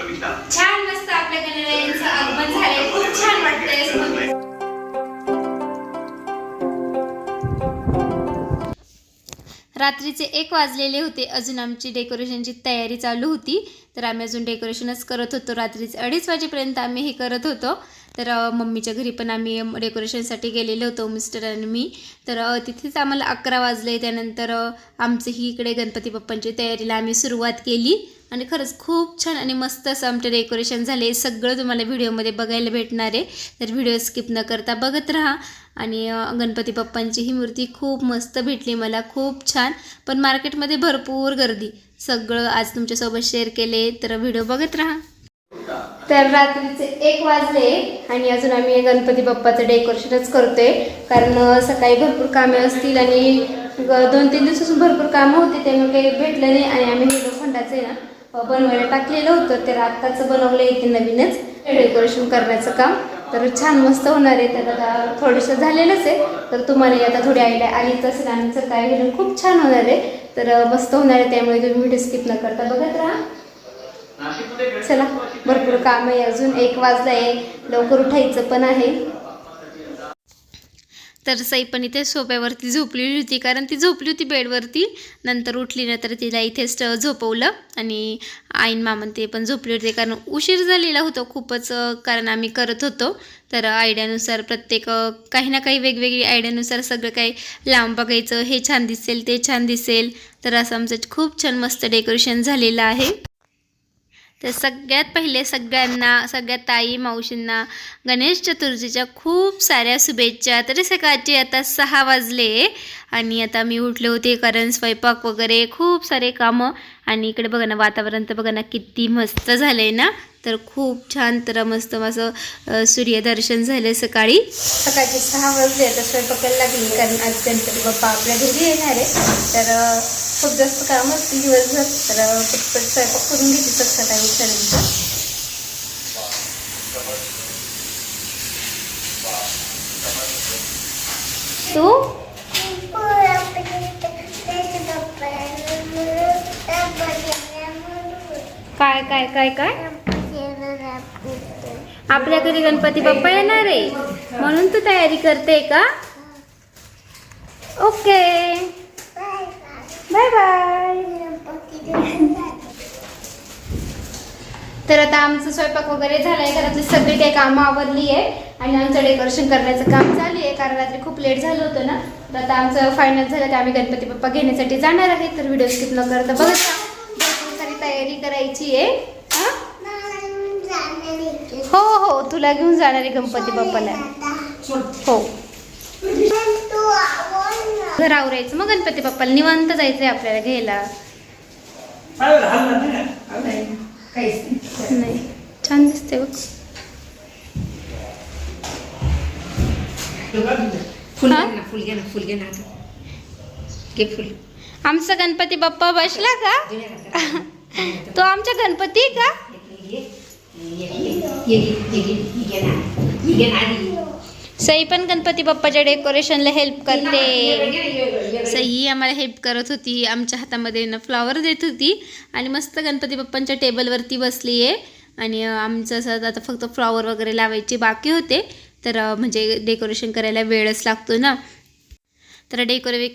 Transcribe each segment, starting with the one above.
छान मस्त आपल्या गणरायांचं आगमन झालंय. खूप छान वाटतंय. रात्रीचे एक वाजलेले होते. अजून आमची डेकोरेशनची तयारी चालू होती. तर आम्ही अजून डेकोरेशनच करत होतो. रात्रीचे अडीच वाजेपर्यंत आम्ही हे करत होतो. तर मम्मीच्या घरी पण आम्ही डेकोरेशनसाठी गेलेलो होतो मिस्टर आणि मी. तर तिथेच आम्हाला अकरा वाजले. त्यानंतर आमचीही इकडे गणपती बाप्पांची तयारीला आम्ही सुरुवात केली. आणि खरंच खूप छान आणि मस्त असं आमचं डेकोरेशन झाले. सगळं तुम्हाला व्हिडिओमध्ये बघायला भेटणार आहे. तर व्हिडिओ स्किप न करता बघत राहा. आणि गणपती बाप्पांची ही मूर्ती खूप मस्त भेटली मला. खूप छान. पण मार्केटमध्ये भरपूर गर्दी. सगळं आज तुमच्यासोबत शेअर केले. तर व्हिडिओ बघत राहा. तर रात्रीचे एक वाजले आणि अजून आम्ही गणपती बाप्पाचं डेकोरेशनच करतोय. कारण सकाळी भरपूर कामे असतील आणि दोन तीन दिवसापासून भरपूर कामं होती त्यामुळे काही भेटलं नाही आणि आम्ही हे आहे ना बनवायला टाकलेलं होतं तर आत्ताचं बनवलं आहे नवीनच डेकोरेशन करण्याचं काम. तर छान मस्त होणार आहे. तर आता थोडंसं झालेलंच आहे. तर तुम्हाला आता थोडी आयडिया आलीच असेल आमचं काय खूप छान होणार आहे. तर मस्त होणार आहे. त्यामुळे तुम्ही व्हिडिओ स्किप न करता बघत राहा. चला भरपूर काम आहे अजून. एक वाजला आहे. लवकर उठायचं पण आहे. तर सई पण इथे सोफ्यावरती झोपलेली होती कारण ती झोपली होती बेडवरती. नंतर उठली ना तर तिला इथेच झोपवलं आणि आईन मामन ते पण झोपले होते कारण उशीर झालेला होता खूपच कारण आम्ही करत होतो. तर आयडियानुसार प्रत्येक काही ना काही वेगवेगळी आयडियानुसार सगळं काही लांब बघायचं. हे छान दिसेल ते छान दिसेल. तर असं आमचं खूप छान मस्त डेकोरेशन झालेलं आहे. तर सगळ्यात पहिले सगळ्यांना सगळ्या ताई मावशींना गणेश चतुर्थीच्या खूप साऱ्या शुभेच्छा. तरी सकाळचे आता सहा वाजले आणि आता मी उठले होते कारण स्वयंपाक वगैरे खूप सारे कामं. आणि इकडे बघा ना वातावरण तर बघा ना किती मस्त झालं आहे ना. तर खूप छान तर मस्त असं अ, सूर्यदर्शन झालं सकाळी. सकाळचे सहा वाजले आता स्वयंपाकाला लागली कारण आज गणपती बाप्पा आपल्या घरी येणार आहे. तर खूप जास्त काम असतील दिवसभर तर पटपट स्वयंपाक करून घेते सग सकाळी उठल्यानंतर. तू? काय काय काय काय? आपल्या घरी गणपती बाप्पा येणार आहे. म्हणून तू तयारी करते का? ओके. बाय बाय तर आता आमचं स्वयंपाक वगैरे झालाय. घरातली सगळी काही कामं आवरली आहे. आणि आमचं डेकोरेशन करण्याचं काम चालू आहे. कारण रात्री खूप लेट झालं होतं ना. तर आता आमचं फायनल झालं की आम्ही गणपती बाप्पा घेण्यासाठी जाणार आहे. तर व्हिडिओ स्किप न करता बघा. भरपूर सारी तयारी करायची आहे. हा? हो हो. तुला घेऊन जाणार आहे गणपती बाप्पाला. हो. घर आवरायचं मग गणपती बाप्पाला. निवांत जायचंय आपल्याला घ्यायला. नाही छान दिसते बघ. फुल आमचा गणपती बाप्पा बसला का. तो आमचा गणपती का? सई पण गणपती बाप्पाच्या डेकोरेशनला हेल्प करते. सई आम्हाला हेल्प करत होती. आमच्या हातामध्ये ना फ्लॉवर देत होती. आणि मस्त गणपती बाप्पांच्या टेबलवरती बसली आहे आणि आमचं असं आता फक्त फ्लॉवर वगैरे लावायचे बाकी होते. तर म्हणजे डेकोरेशन करायला वेळच लागतो ना. तर डेकोरे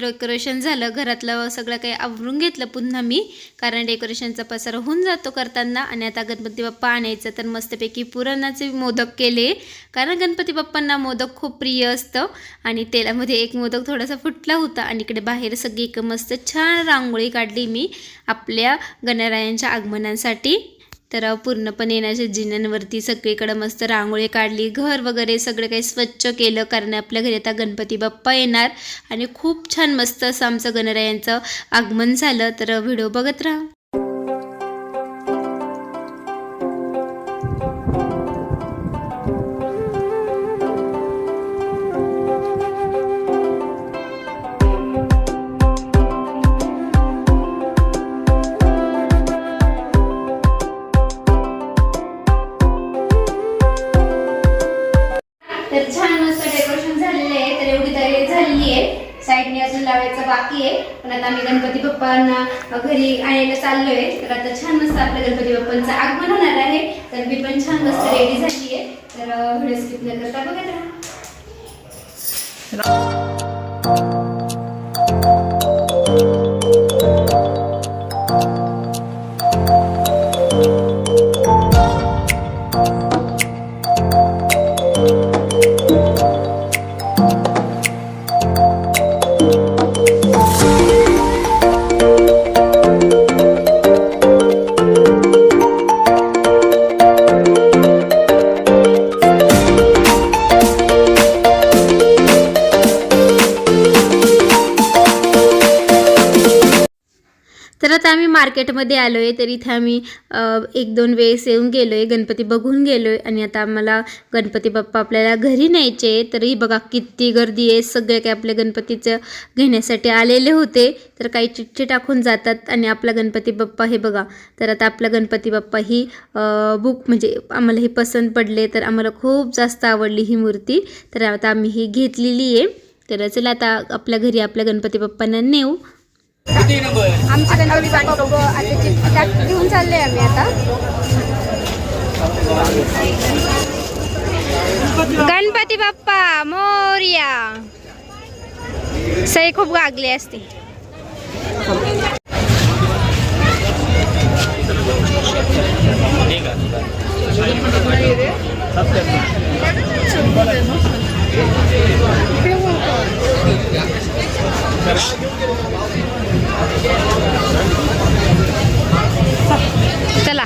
डेकोरेशन झालं. घरातलं सगळं काही आवरून घेतलं पुन्हा मी. कारण डेकोरेशनचा पसारा होऊन जातो करताना आणि आता गणपती बाप्पा आणायचं तर मस्तपैकी पुरणाचे मोदक केले. कारण गणपती बाप्पांना मोदक खूप प्रिय असतं आणि तेलामध्ये एक मोदक थोडासा फुटला होता आणि इकडे बाहेर सगळी एक मस्त छान रांगोळी काढली मी आपल्या गणरायांच्या आगमनासाठी. तर पूर्णपणे येण्याच्या जिन्यांवरती सगळीकडं मस्त रांगोळी काढली. घर वगैरे सगळं काही स्वच्छ केलं कारण आपल्या घरी आता गणपती बाप्पा येणार. आणि खूप छान मस्त असं आमचं गणरायांचं आगमन झालं. तर व्हिडिओ बघत राहा. तर छान मस्त डेकोरेशन झालेलं आहे. तर एवढी तयारी झालेली आहे. साईडने अजून लावायचं बाकी आहे. पण आता आम्ही गणपती बाप्पांना घरी आणायला चाललोय. तर आता छान मस्त आपल्या गणपती बाप्पांचं आगमन होणार आहे. तर मी पण छान मस्त रेडी झाली आहे. तर व्हिडिओ स्किप न करता बघत राहा. आता आम्ही मार्केटमध्ये आलो आहे तर इथे आम्ही एक दोन वेळेस येऊन गेलो आहे गणपती बघून गेलो आहे आणि आता आम्हाला गणपती बाप्पा आपल्याला घरी न्यायचे तरी तर ही बघा किती गर्दी आहे. सगळे काही आपल्या गणपतीचं घेण्यासाठी आलेले होते. तर काही चिठ्ठी टाकून जातात. आणि आपला गणपती बाप्पा हे बघा. तर आता आपला गणपती बाप्पा ही बुक म्हणजे आम्हाला ही पसंत पडले. तर आम्हाला खूप जास्त आवडली ही मूर्ती. तर आता आम्ही ही घेतलेली आहे. तर चला आता आपल्या घरी आपल्या गणपती बाप्पांना नेऊ. आमच्या गणपती बाप्पा आता घेऊन चालले आम्ही आता. गणपती बाप्पा मोर्या. सई खूप गागली असते. चला.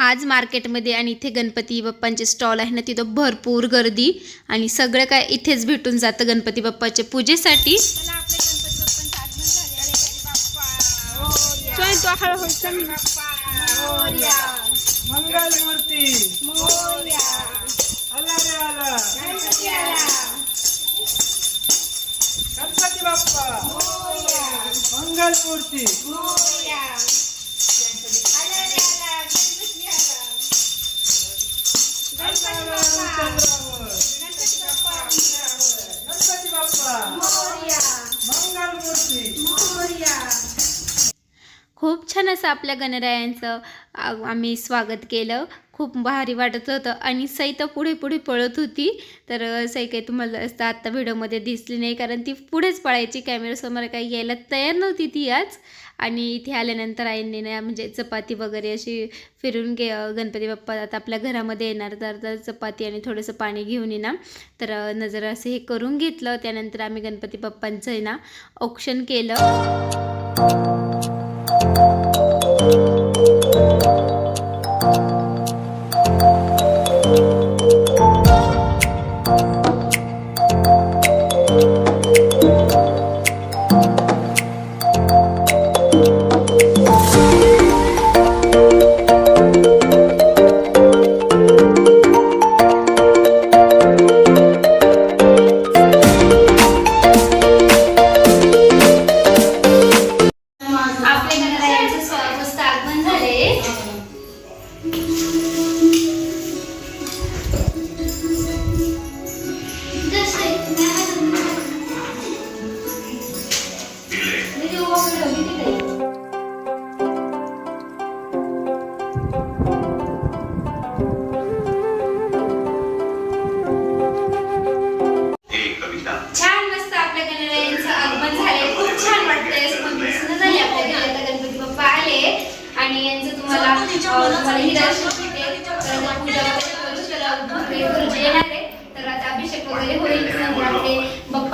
आज मार्केटमध्ये आणि इथे गणपती बाप्पांचे स्टॉल आहे ना तिथं भरपूर गर्दी आणि सगळं काय इथेच भेटून जातं गणपती बाप्पाच्या पूजेसाठी. मंगल मंगलमूर्ती. खूप छान असं आपल्या गणरायांचं आम्ही स्वागत केलं. खूप भारी वाटत होतं. आणि सई तर पुढे पुढे पळत होती. तर सई काही तुम्हाला असं आत्ता व्हिडिओमध्ये दिसली नाही. कारण ती पुढेच पळायची कॅमेरासमोर काही यायला तयार नव्हती ती आज. आणि इथे आल्यानंतर आईंनी ना म्हणजे चपाती वगैरे अशी फिरून गे गणपती बाप्पा आता आपल्या घरामध्ये येणार. तर चपाती आणि थोडंसं पाणी घेऊन येणार तर नजर असं हे करून घेतलं. त्यानंतर आम्ही गणपती बाप्पांचं आहे ना औक्षण केलं.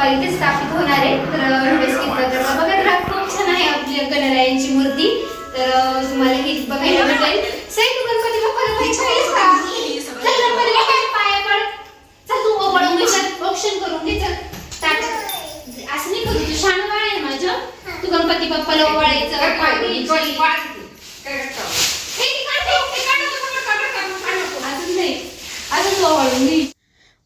इथे स्थापित होणार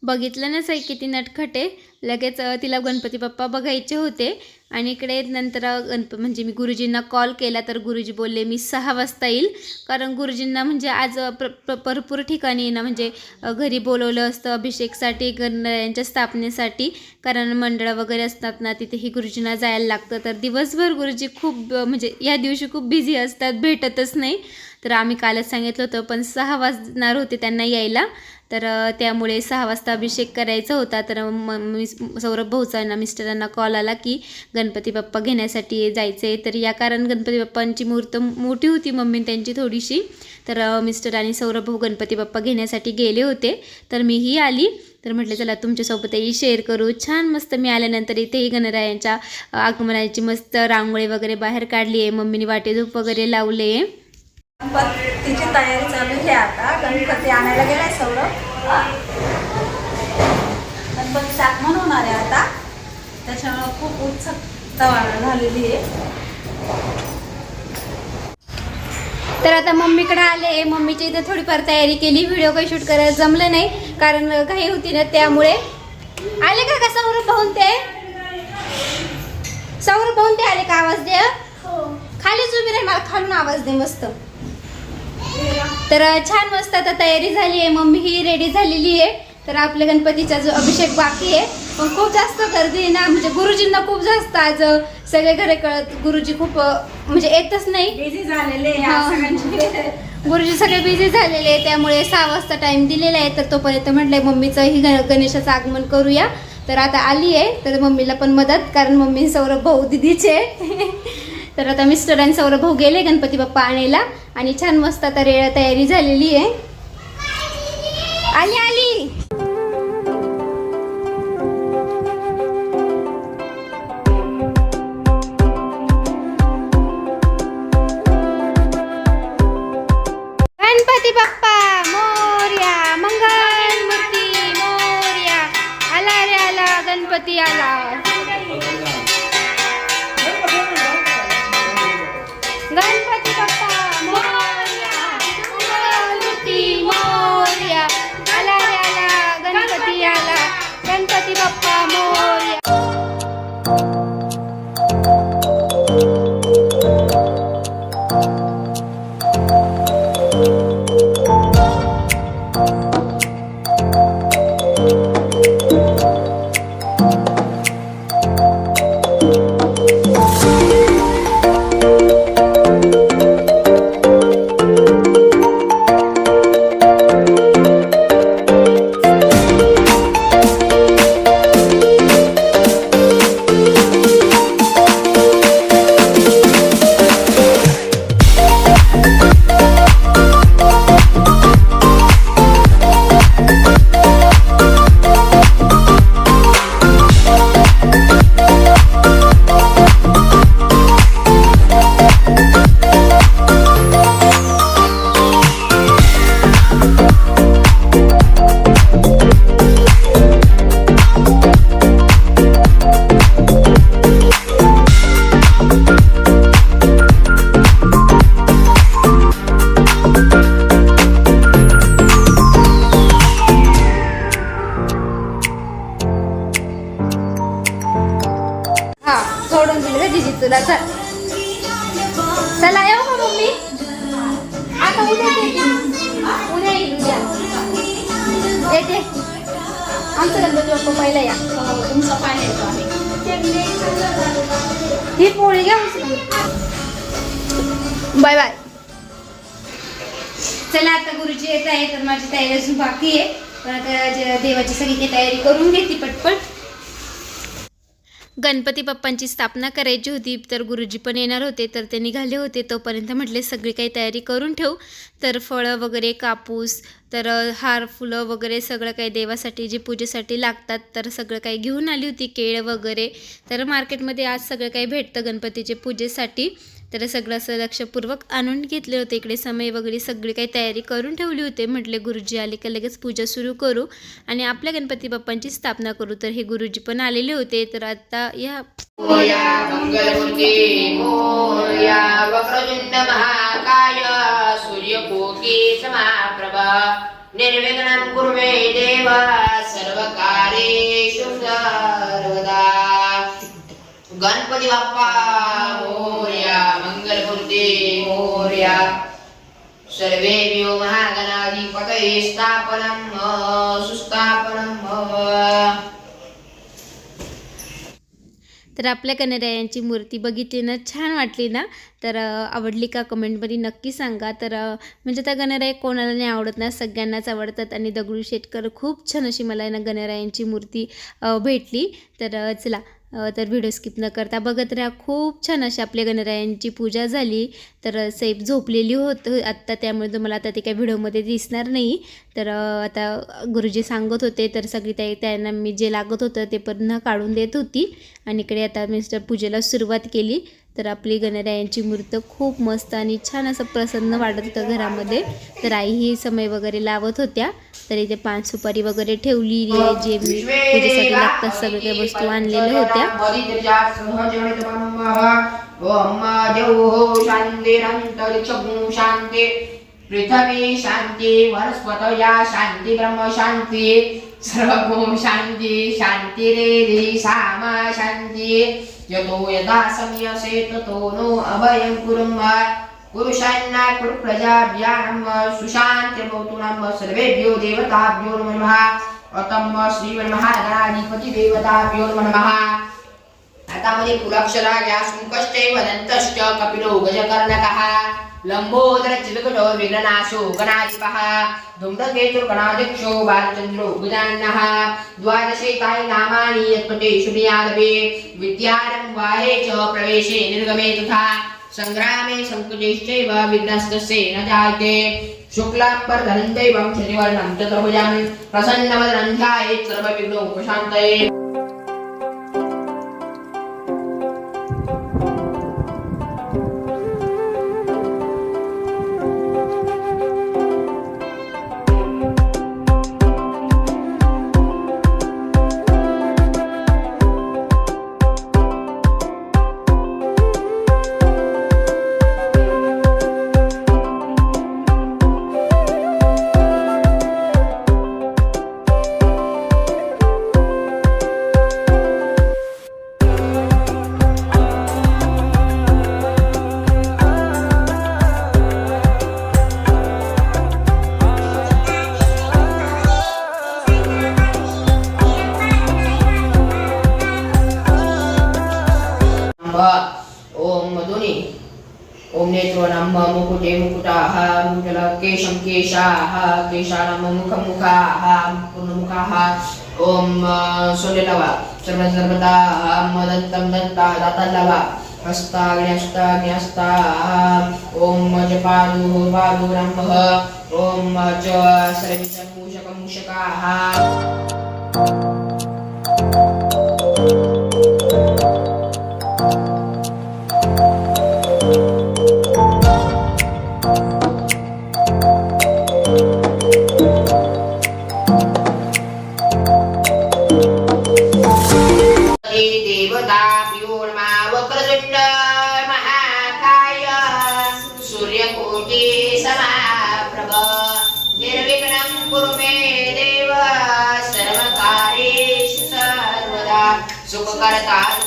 बघितलं नसं आहे किती ती नटखटे. लगेच तिला गणपती बाप्पा बघायचे होते. आणि इकडे नंतर गणप म्हणजे मी गुरुजींना कॉल केला तर गुरुजी बोलले मी सहा वाजता येईल. कारण गुरुजींना म्हणजे आज प्र प्र भरपूर ठिकाणी ना म्हणजे घरी बोलवलं असतं अभिषेकसाठी गणरायांच्या स्थापनेसाठी. कारण मंडळं वगैरे असतात ना तिथेही गुरुजींना जायला लागतं. तर दिवसभर गुरुजी खूप म्हणजे या दिवशी खूप बिझी असतात भेटतच नाही. तर आम्ही कालच सांगितलं होतं पण सहा वाजणार होते त्यांना यायला. तर त्यामुळे सहा वाजता अभिषेक करायचा होता. तर म मी सौरभ भाऊचा मिस्टरांना कॉल आला की गणपती बाप्पा घेण्यासाठी जायचं आहे तर या कारण गणपती बाप्पांची मूर्त मोठी होती मम्मी त्यांची थोडीशी. तर मिस्टर आणि सौरभ भाऊ गणपती बाप्पा घेण्यासाठी गेले होते. तर मीही आली. तर म्हटलं चला तुमच्यासोबतही शेअर करू. छान मस्त मी आल्यानंतर इथेही गणरायांच्या आगमनाची मस्त रांगोळी वगैरे बाहेर काढली आहे मम्मीने वाटेधूप वगैरे लावले आहे तयारी चालू आहे आता. गणपती आणायला गेलाय सौरभ. गणपती होणार आहे आता. त्याच्यामुळे खूप उत्सुकता झालेली आहे. तर आता मम्मीकडे आले मम्मीची इथे थोडीफार तयारी केली. व्हिडिओ काही शूट करायला जमलं नाही. कारण घाई होती ना त्यामुळे. आले का का सौरभ भाऊन ते? सौरभ भाऊन ते आले का? आवाज दे. खालीच उभी राही. मला खालून आवाज दे मस्त. तर छान मस्त आता तयारी झाली आहे. मम्मी ही रेडी झालेली आहे. तर आपल्या गणपतीचा जो अभिषेक बाकी आहे. पण खूप जास्त गर्दी आहे ना. म्हणजे गुरुजींना खूप जास्त आज सगळे घरे कळत. गुरुजी खूप म्हणजे येतच नाही. बिझी झालेले गुरुजी सगळे बिझी झालेले आहे. त्यामुळे सहा वाजता टाइम दिलेला आहे. तर तोपर्यंत म्हटलंय मम्मीचं ही गण- गणेशाचं आगमन करूया. तर आता आली आहे. तर मम्मीला पण मदत. कारण मम्मी सौरभ भाऊ दिदीचे. तर आता मिस्टरांनी आणि सौरभ भाऊ गेले गणपती बाप्पा आणायला. आणि छान मस्त आता रेळ तयारी झालेली आहे. आली आली! येते आमचं गणपती बाप्पा पहिला या. तुमचा पाणी येतो आम्ही. ही पोळी घ्या. Bye bye. चला आता गुरुजी येत आहे तर माझी तयारी अजून बाकी आहे. पण आता देवाची सगळी काही तयारी करून घेते पटपट. गणपती बाप्पांची स्थापना करायची होती तर गुरुजी पण येणार होते तर ते निघाले होते. तोपर्यंत म्हटले सगळी काही तयारी करून ठेवू. तर फळं वगैरे कापूस तर हार फुलं वगैरे सगळं काही देवासाठी जे पूजेसाठी लागतात तर सगळं काही घेऊन आली होती. केळ वगैरे. तर मार्केटमध्ये आज सगळं काही भेटतं गणपतीचे पूजेसाठी. तर सगळं असं लक्षपूर्वक आणून घेतले होते. इकडे समय वगैरे सगळी काही तयारी करून ठेवली होते. म्हटले गुरुजी आले का लगेच पूजा सुरू करू आणि आपल्या गणपती बाप्पांची स्थापना करू. तर हे गुरुजी पण आलेले होते. तर आता या निर्विघ्नं कुर्वे देवा सर्वकार्येषु सर्वदा गणपती बाप्पा मोर्या मंगलमूर्ती मोर्या. सर्वेभ्यो महागणाधिपतये स्थापनं सुस्थापनं. तर आपल्या कन्हैयांची मूर्ती बघितली ना छान वाटली ना? तर आवडली का कमेंटमध्ये नक्की सांगा. तर म्हणजे त्या गणराय कोणाला नाही आवडत ना? सगळ्यांनाच आवडतात आणि दगडू शेटकर खूप छान अशी मला आहे ना गणरायांची मूर्ती भेटली. तर चला तर व्हिडिओ स्किप न करता बघत राहा. खूप छान अशी आपल्या गणरायांची पूजा झाली. तर अ, सैफ झोपलेली होत आत्ता त्यामुळे तुम्हाला आता ते काही व्हिडिओमध्ये दिसणार नाही. तर आता गुरुजी सांगत होते तर सगळी त्या त्यांना मी जे लागत होतं ते पुन्हा काढून देत होती. आणि इकडे आता मिस्टर पूजेला सुरुवात केली. तर आपली गणरायांची मूर्त खूप मस्त आणि छान असं प्रसन्न वाटत होतं घरामध्ये. तर आई ही समय वगैरे लावत होत्या. तर इथे पान सुपारी वगैरे ठेवली जे मी पूजेसाठी लागतात सगळ्या काही वस्तू आणलेल्या होत्या. पृथ्वी शांती वनस्पत या शांती ब्रह्म शांती. सर्वभूम शांती शांतिरेधि सामा शांती यतो यदा संयसे ततो नो अभयं कुरुम पुरुषांना कुरु प्रजाभ्यानं सुशान्तिर्भवतु नम सर्वेभ्यो देवताभ्यो नमः। अतम श्रीमन्महागणाधिपती देवताभ्यो नमः। हातामध्ये मध्ये पुलाक्षरा या सुकश्चैव दन्तश्च कपिलो गजकर्णकः। लंबोदर चिलकटो विघ्ननाशो गणाधिपः धूम्रकेतुर्गणाध्यक्षो बालचन्द्रो गजाननः द्वादशेतानि नामानि यत्पते शुनियादवे विद्यारम्भारे च प्रवेशे निर्गमे तथा सङ्ग्रामे सङ्कटेश्चैव विघ्नस्तस्य न जायते शुक्लाम्बरधनं दैवं शनिवर्णं चतुर्भुजं प्रसन्नवदनं ध्यायेत् सर्वविघ्नोपशान्तये केशं केशाः केशानां मुखं मुखाः पूर्णमुखाः ओम सोलेलव सर्व सर्वदा मदन्तं दन्ता दातल्लव हस्ताग्न्यस्ताग्न्यस्ताः ओम जपादुः पादुरम्भः ओम च सर्विचं मूषकं मूषकाः सर्वदा सुखकर्ता दुःखहर्ता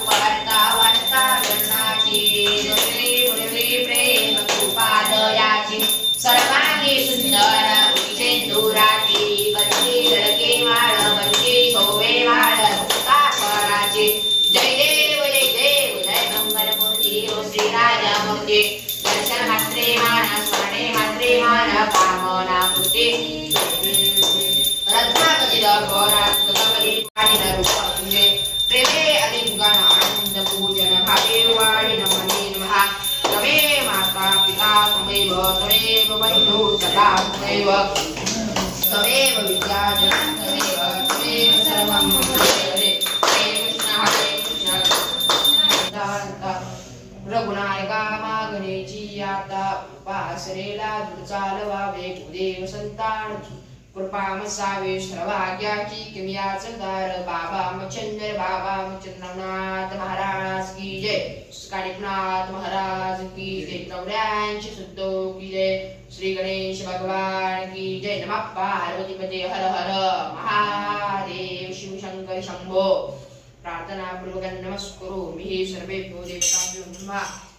पासरेला दुर्चालवा वेगुदेव संतान कृपा मसावे श्रवाग्या की किमियाच दार बाबा मचंद्र बाबा मचंद्रनाथ महाराज की जय। कानिकनाथ महाराज की जय। चौऱ्याऐंशी सुद्धो की जय। श्री गणेश भगवान की जय। नम पार्वती पते हर हर महादेव शिव शंकर शंभो। प्रार्थना पूर्वकाने नमस्करो। मी हे सर्वे देवताभ्यो नमः।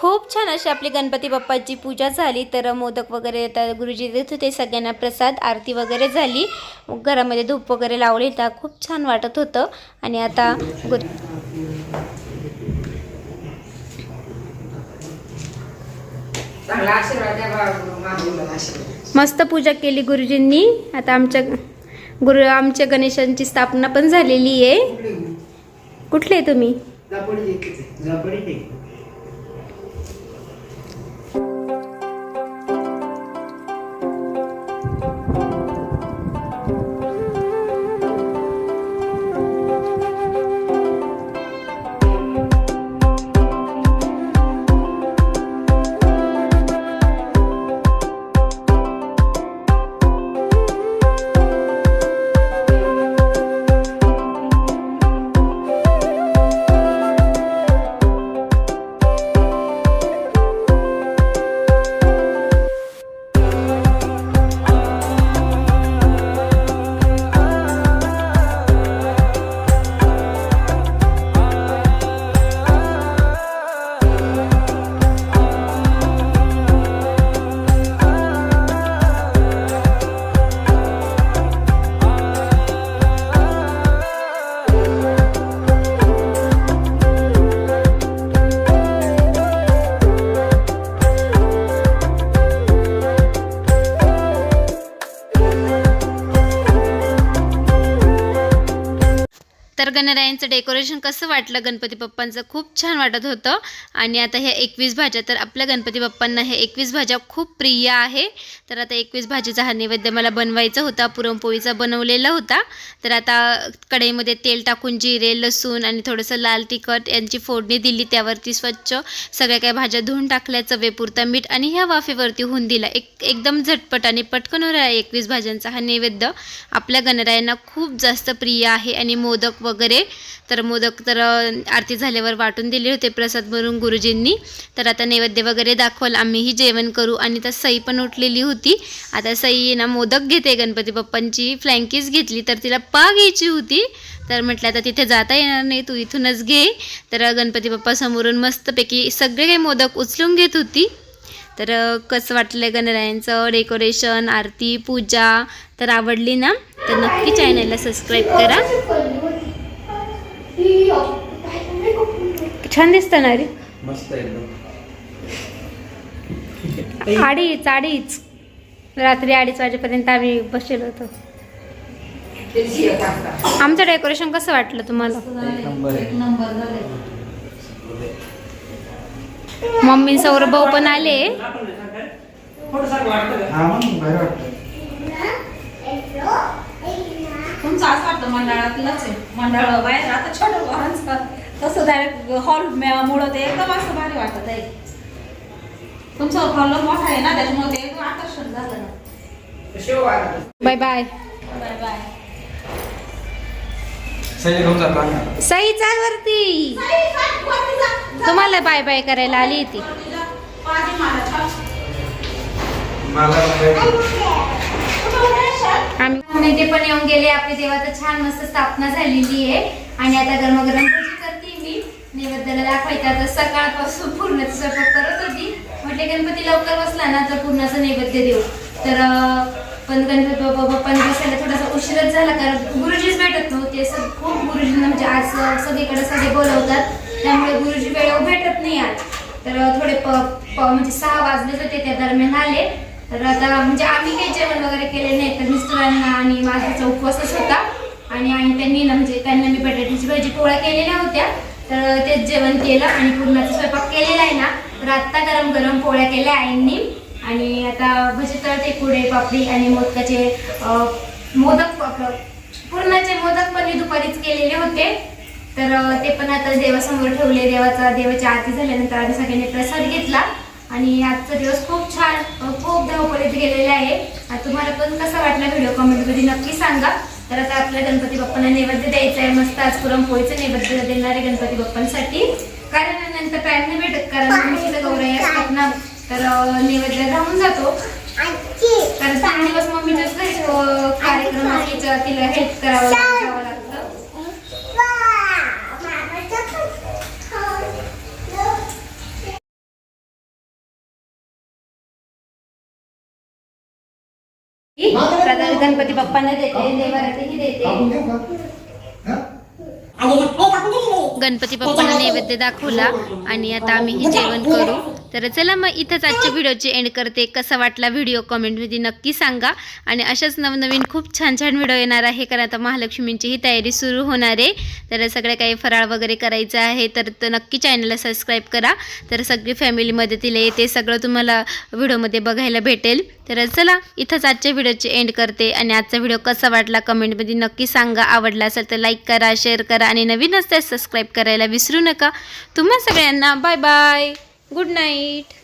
खूप छान अशी आपली गणपती बाप्पाची पूजा झाली. तर मोदक वगैरे आता गुरुजी देत होते. सगळ्यांना प्रसाद आरती वगैरे झाली. मग घरामध्ये धूप वगैरे लावली. तर खूप छान वाटत होतं. आणि आता गुरु मस्त पूजा केली गुरुजींनी. आता आमच्या गुरु आमच्या गणेशांची स्थापना पण झालेली आहे. कुठले आहे तुम्ही तर गणरायांचं डेकोरेशन कसं वाटलं गणपती बाप्पांचं? खूप छान वाटत होतं. आणि आता ह्या एकवीस भाज्या तर आपल्या गणपती बाप्पांना हे एकवीस भाज्या खूप प्रिय आहे. तर आता एकवीस भाजीचा हा नैवेद्य मला बनवायचा होता पुरणपोळीचा बनवलेला होता. तर आता कढईमध्ये तेल टाकून जिरे लसूण आणि थोडंसं लाल तिखट यांची फोडणी दिली त्यावरती स्वच्छ सगळ्या काही भाज्या धुवून टाकल्या चवेपुरता मीठ आणि ह्या वाफेवरती होऊन दिला. एक एकदम झटपट आणि पटकन होणारा एकवीस भाज्यांचा हा नैवेद्य आपल्या गणरायांना खूप जास्त प्रिय आहे. आणि मोदक वगैरे तर मोदक तर आरती झाल्यावर वाटून दिले होते प्रसाद म्हणून गुरुजींनी. तर आता नैवेद्य वगैरे दाखवलं आम्हीही जेवण करू. आणि तर सई पण उठलेली होती. आता सई ना मोदक घेते गणपती बाप्पांची. फ्लँकीज घेतली तर तिला पा घ्यायची होती. तर म्हटलं आता तिथे जाता येणार नाही तू इथूनच घे. तर गणपती बाप्पा समोरून मस्तपैकी सगळे काही मोदक उचलून घेत होती. तर कसं वाटलं गणरायांचं डेकोरेशन आरती पूजा? तर आवडली ना? तर नक्की चॅनलला सबस्क्राईब करा. छान दिसतं ना रे. मस्त एकदम. अडीच अडीच रात्री अडीच वाजेपर्यंत आम्ही बसलेलो होतो. आमचं डेकोरेशन कसं वाटलं तुम्हाला? नंबर एक नंबर झाले मम्मी सौरभ पण आले हा मग भारी वाटतं तुमचं असं वाटतं मंडळातलंच आहे. मंडळ बाहेर आता छोटं पोरांचं तसं डायरेक्ट हॉल मुळे ते एकदम असं भारी वाटत आहे तुमचं हॉल मोठा आहे ना त्याच्यामुळे ते एकदम आकर्षण झालं ना. Bye bye. Bye bye. Sai चाल वरती. तुम्हाला बाय बाय करायला आली ती मला आम्ही ते पण येऊन गेले आपली देवाचं छान मस्त स्थापना झालेली आहे. आणि आता गरमागरम पूजा करते मी. नैवेद्याला दाखवायचं आता सकाळपासून पूर्ण स्वयंपाक करत होती. म्हटले गणपती लवकर बसला ना तर पूर्णाचं नैवेद्य देऊ. तर पण गणपती बाबा पण बसायला थोडासा उशीरच झाला कारण गुरुजीच भेटत नव्हते. असं खूप गुरुजींना म्हणजे आज सगळीकडे सगळे बोलवतात. त्यामुळे गुरुजी वेळेवर भेटत नाही आज. तर थोडे प प- म्हणजे सहा वाजलेच होते त्या दरम्यान आले. तर आता म्हणजे आम्ही काही जेवण वगैरे केले नाही तर मिस्टरांना आणि माझ्याचा उपवासच होता आणि आणि त्यांनी ना म्हणजे त्यांना मी बटाट्याची भाजी पोळ्या केलेल्या होत्या तर तेच जेवण केलं आणि पूर्णाचा स्वयंपाक केलेला आहे ना तर आत्ता गरम गरम पोळ्या केल्या आईंनी आणि आता भजी तळते कुडे पापडी आणि मोदकाचे मोदक पुरणाचे पूर्णाचे मोदक पण मी दुपारीच केलेले होते तर ते पण आता देवासमोर ठेवले देवाचा देवाच्या आरती झाल्यानंतर आम्ही सगळ्यांनी प्रसाद घेतला आणि आजचा दिवस खूप छान खूप धावपळीत गेलेला आहे. तुम्हाला पण कसा वाटला व्हिडिओ कमेंटमध्ये नक्की सांगा. तर आता आपल्या गणपती बाप्पांना नैवेद्य द्यायचं आहे. मस्त आज पुरणपोळीचं नैवेद्य देणार आहे गणपती बाप्पांसाठी. कारण नंतर टाइम नाही भेटत. कारण गौराई असतात ना तर नैवेद्य राहून जातो. कारण तीन दिवस मम्मीच्याच घरी कार्यक्रम तिला हेल्प करावं लागतं. प्रसाद गणपती बाप्पांना देते देवारातही देते. गणपती बाप्पांना नैवेद्य दाखवला आणि आता आम्ही ही जेवण करू. तर चला मग इथंच आजच्या व्हिडिओची एंड करते. कसा वाटला व्हिडिओ कमेंटमध्ये नक्की सांगा. आणि अशाच नवनवीन खूप छान छान व्हिडिओ येणार आहे. कारण आता महालक्ष्मींची ही तयारी सुरू होणार आहे. तर सगळं काही फराळ वगैरे करायचं आहे तर तर नक्की चॅनलला सबस्क्राईब करा. तर सगळी फॅमिली मदतीला येते. सगळं तुम्हाला व्हिडिओमध्ये बघायला भेटेल. तर चला इथंच आजच्या व्हिडिओची एंड करते. आणि आजचा व्हिडिओ कसा वाटला कमेंटमध्ये नक्की सांगा. आवडला असेल तर लाईक करा शेअर करा. आणि नवीन असल्यास सबस्क्राईब करायला विसरू नका. तुम्हा सगळ्यांना बाय बाय good night.